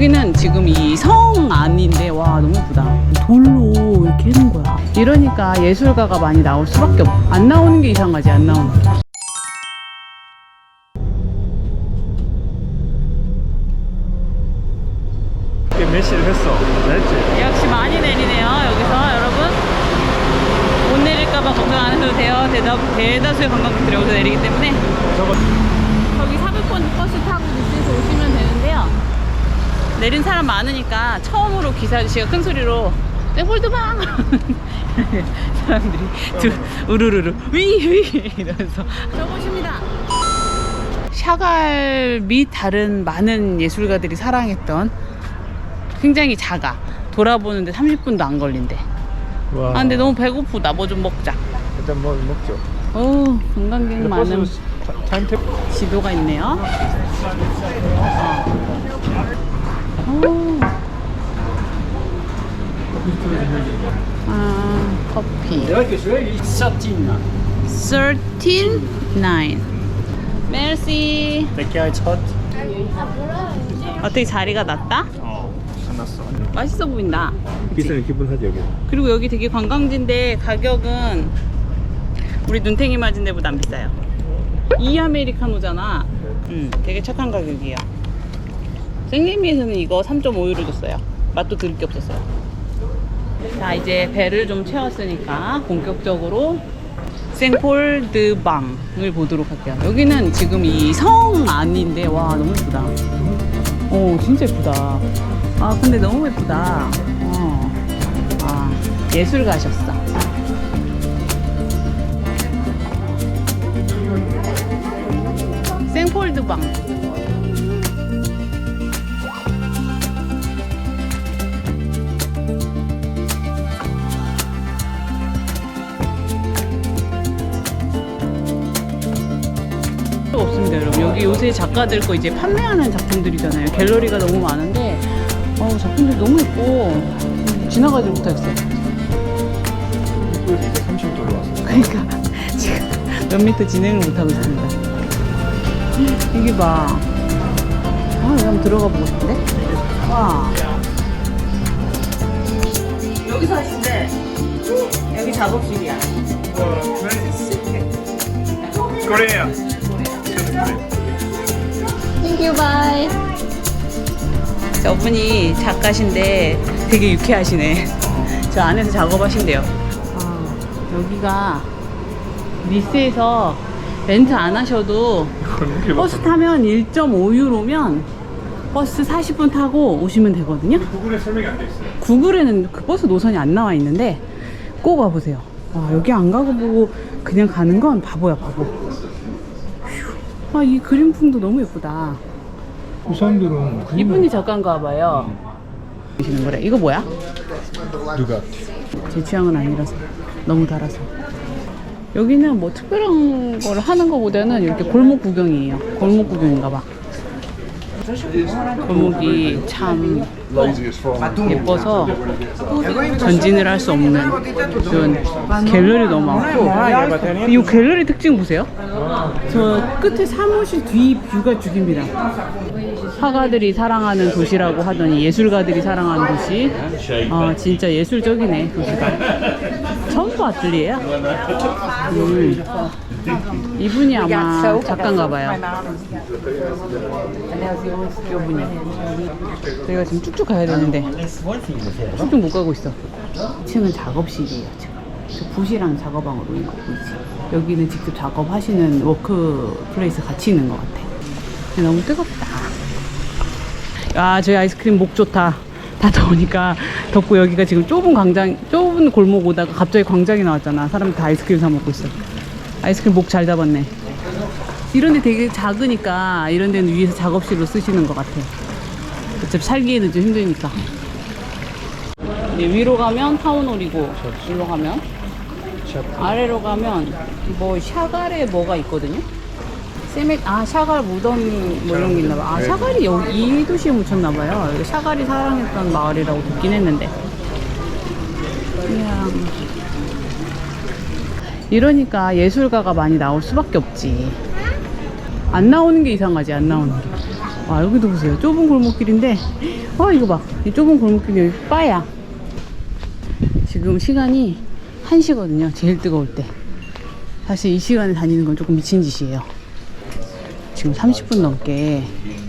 여기는 지금 이 성 안인데 와 너무 예쁘다. 돌로 이렇게 해놓은 거야. 이러니까 예술가가 많이 나올 수밖에 없. 안 나오는 게 이상하지 안 나오는 게. 메시를 했어. 알지? 역시 많이 내리네요 여기서 여러분. 못 내릴까봐 걱정 안 해도 돼요. 대다, 대다수의 관광객들이 여기서 내리기 때문에 저거 저기 400번 버스 타고 뉴스에서 오시면 되는데요. 내린 사람 많으니까 처음으로 기사 아저씨가 큰 소리로 네, 홀드방! 사람들이 두, 우르르르 위위 이러면서 저곳입니다. 샤갈 및 다른 많은 예술가들이 사랑했던 굉장히 작아. 돌아보는데 30분도 안 걸린대. 와. 아 근데 너무 배고프다. 뭐 좀 먹자. 일단 뭐 먹죠. 오 관광객 많은 타- 지도가 있네요. 오. 아, 커피. 13.9. 메르시. 백야의 첫. 어떻게 자리가 낫다? 어. 끝났어. 맛있어 보인다. 비싸면 기분 하지 여기. 그리고 여기 되게 관광지인데 가격은 우리 눈탱이 맞은 데보다 안 비싸요. 이 아메리카노잖아. 음, 되게 착한 가격이에요. 생리미에서는 이거 3.5유로 줬어요. 맛도 들을 게 없었어요. 자, 이제 배를 좀 채웠으니까 본격적으로 생폴드방을 보도록 할게요. 여기는 지금 이 성 안인데 와 너무 예쁘다. 오 진짜 예쁘다. 아 근데 너무 예쁘다. 어. 아 예술 가셨어. 생폴드방. 여기 요새 작가들 거 이제 판매하는 작품들이잖아요. 갤러리가 너무 많은데 어, 작품들이 너무 예뻐. 음, 지나가지 못하겠어요 이제 30도로 왔어. 그러니까 지금 몇 미터 진행을 못하고 있습니다. 이게 봐. 아, 여기 한번 들어가 보고 싶은데? 와. 여기서 하신대 여기 작업실이야. 코리아. 땡 큐 바이 저분이 작가신데 되게 유쾌하시네 저 안에서 작업하신대요 아, 여기가 니스에서 렌트 안 하셔도 버스 타면 1.5유로면 버스 40분 타고 오시면 되거든요 구글에 설명이 안 돼 있어요. 구글에는 그 버스 노선이 안 나와 있는데 꼭 와보세요. 와, 여기 안 가고 보고 그냥 가는 건 바보야, 바보. 휴. 아, 이 그림풍도 너무 예쁘다. 이 사람들은 그림을- 이분이 작가인가 봐요. 보시는 거래. 이거 뭐야? 누가? 제 취향은 아니라서. 너무 달아서. 여기는 뭐 특별한 걸 하는 것보다는 이렇게 골목 구경이에요. 골목 구경인가 봐. 골목이 참 예뻐서 전진을 할 수 없는 그런 갤러리 너무 많고. 이 갤러리 특징 보세요. 저 끝에 사무실 뒤 뷰가 죽입니다. 화가들이 사랑하는 도시라고 하더니 예술가들이 사랑하는 도시. 아 진짜 예술적이네 도시가. 전부 아틀리에야 음. 이분이 아마 작가인가 봐요. 이분이. 저희가 지금 쭉쭉 가야 되는데 쭉쭉 못 가고 있어. 2층은 작업실이에요 지금. 저 부시랑 작업방으로 있는 거 보이지? 여기는 직접 작업하시는 워크 플레이스 같이 있는 것 같아. 근데 너무 뜨겁다. 야 저희 아이스크림 목 좋다. 다 더우니까 덥고 여기가 지금 좁은 광장 좁은 골목 오다가 갑자기 광장이 나왔잖아. 사람들 다 아이스크림 사 먹고 있어 아이스크림 목 잘 잡았네 이런 데 되게 작으니까 이런 데는 위에서 작업실로 쓰시는 것 같아 어차피 살기에는 좀 힘드니까 네, 위로 가면 타운홀이고 일로 가면 아래로 가면 뭐 샤갈에 뭐가 있거든요 세메 아 샤갈 무덤 뭐 이런 게 있나 봐. 아 샤갈이 여기 이 도시에 묻혔나 봐요. 샤갈이 사랑했던 마을이라고 듣긴 했는데. 그냥 이러니까 예술가가 많이 나올 수밖에 없지. 안 나오는 게 이상하지 안 나오는 게. 와 여기도 보세요. 좁은 골목길인데 어 이거 봐. 이 좁은 골목길 여기 바야. 지금 시간이 1시거든요. 제일 뜨거울 때. 사실 이 시간에 다니는 건 조금 미친 짓이에요. 지금 30분 넘게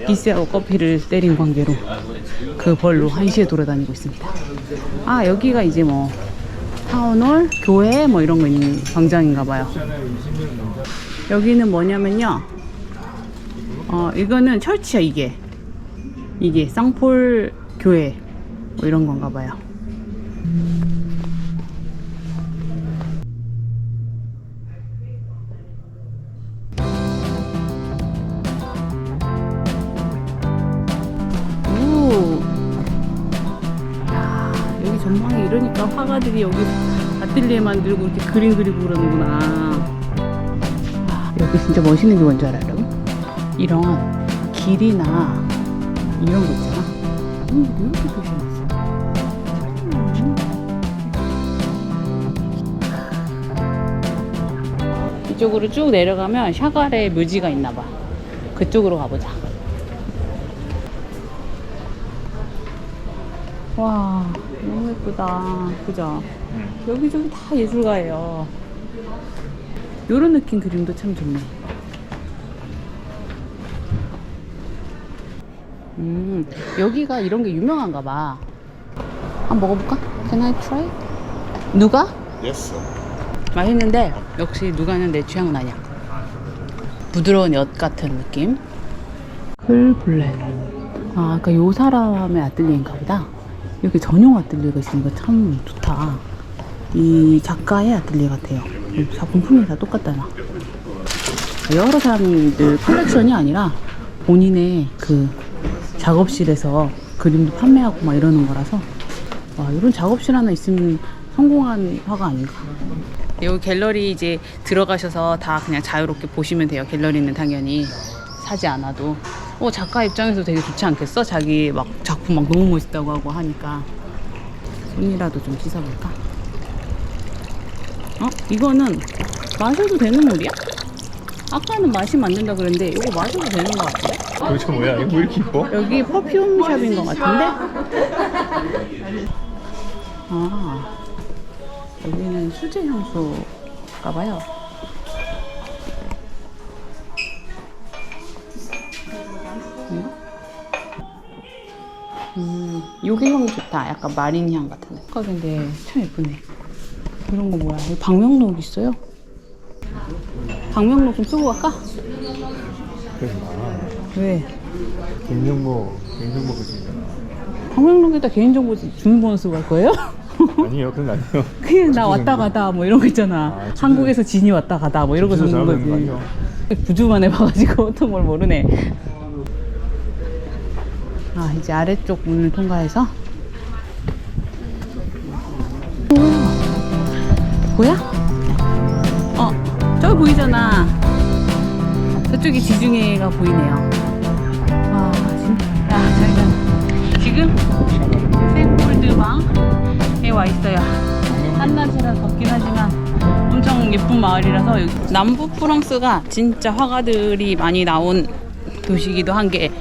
기스하고 커피를 때린 관계로 그 벌로 1시에 돌아다니고 있습니다. 아 여기가 이제 뭐 타운홀, 교회 뭐 이런 거 있는 광장인가 봐요. 여기는 뭐냐면요. 어 이거는 철치야 이게. 이게 쌍폴 교회 뭐 이런 건가 봐요. 화가들이 여기 아틀리에 만들고 이렇게 그림 그리고 그러는구나. 아, 여기 진짜 멋있는 게 뭔지 알아요? 이런 길이나 이런 거 있잖아. 음, 이렇게 표시해놨어. 이쪽으로 쭉 내려가면 샤갈의 묘지가 있나 봐. 그쪽으로 가보자. 와, 너무 예쁘다. 그죠? 여기저기 다 예술가예요. 요런 느낌 그림도 참 좋네. 음, 여기가 이런 게 유명한가 봐. 한번 먹어볼까? Can I try? 누가? Yes. 맛있는데 역시 누가는 내 취향은 아니야. 부드러운 엿 같은 느낌. 클블랙. 아, 아까 요 사람의 아틀리에인가 보다. 이렇게 전용 아틀리에가 있으니까 참 좋다. 이 작가의 아틀리에 같아요. 작품 품이 다 똑같다 나. 여러 사람들 컬렉션이 아니라 본인의 그 작업실에서 그림도 판매하고 막 이러는 거라서 와 이런 작업실 하나 있으면 성공한 화가 아닌가. 여기 갤러리 이제 들어가셔서 다 그냥 자유롭게 보시면 돼요. 갤러리는 당연히 사지 않아도. 어 작가 입장에서 되게 좋지 않겠어? 자기 막 작품 막 너무 멋있다고 하고 하니까 손이라도 좀 씻어볼까? 어? 이거는 마셔도 되는 물이야? 아까는 마시면 안 된다 그랬는데 이거 마셔도 되는 것 같은데? 도대체 뭐야? 이거 왜 이렇게 이뻐? 여기 퍼퓸 샵인 것 같은데? 아, 여기는 수제 향수가 봐요. 요게 향 좋다. 약간 마린 향 같은 데. 아까 근데 참 예쁘네. 이런 거 뭐야? 여기 방명록 있어요? 방명록 좀 쓰고 갈까? 그러지 마. 왜? 개인정보, 개인정보 그지잖아. 방명록에다 개인정보 주민번호 쓰고 갈 거예요? 아니에요, 그런 거 아니에요. 그냥 나 왔다. 가다 뭐 이런 거 있잖아. 아, 주소- 한국에서 진이 왔다 가다 뭐 이런 거 적는 거지. 부주만 해봐가지고 어떤 걸 모르네. 아 이제 아래쪽 문을 통과해서 뭐야? 어 저기 보이잖아. 저쪽이 지중해가 보이네요. 와 진짜 야 저희가 지금 생골드방에 와 있어요. 한낮이라 덥긴 하지만 엄청 예쁜 마을이라서 여기 남부 프랑스가 진짜 화가들이 많이 나온 도시이기도 한게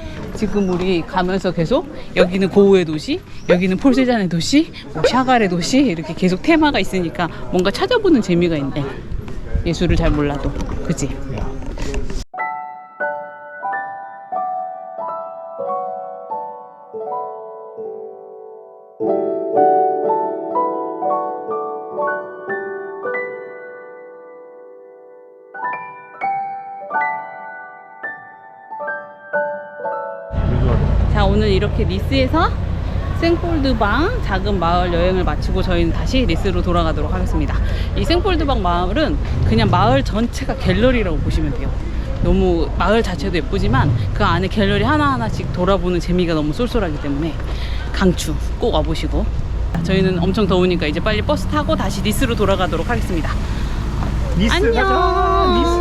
지금 우리 가면서 계속 여기는 고우의 도시, 여기는 폴세잔의 도시, 뭐 샤갈의 도시 이렇게 계속 테마가 있으니까 뭔가 찾아보는 재미가 있네. 예술을 잘 몰라도, 그지? 자 오늘 이렇게 니스에서 생폴드방 작은 마을 여행을 마치고 저희는 다시 니스로 돌아가도록 하겠습니다. 이 생폴드방 마을은 그냥 마을 전체가 갤러리라고 보시면 돼요. 너무 마을 자체도 예쁘지만 그 안에 갤러리 하나하나씩 돌아보는 재미가 너무 쏠쏠하기 때문에 강추 꼭 와보시고 저희는 엄청 더우니까 이제 빨리 버스 타고 다시 니스로 돌아가도록 하겠습니다. 니스 안녕. 가자, 니스.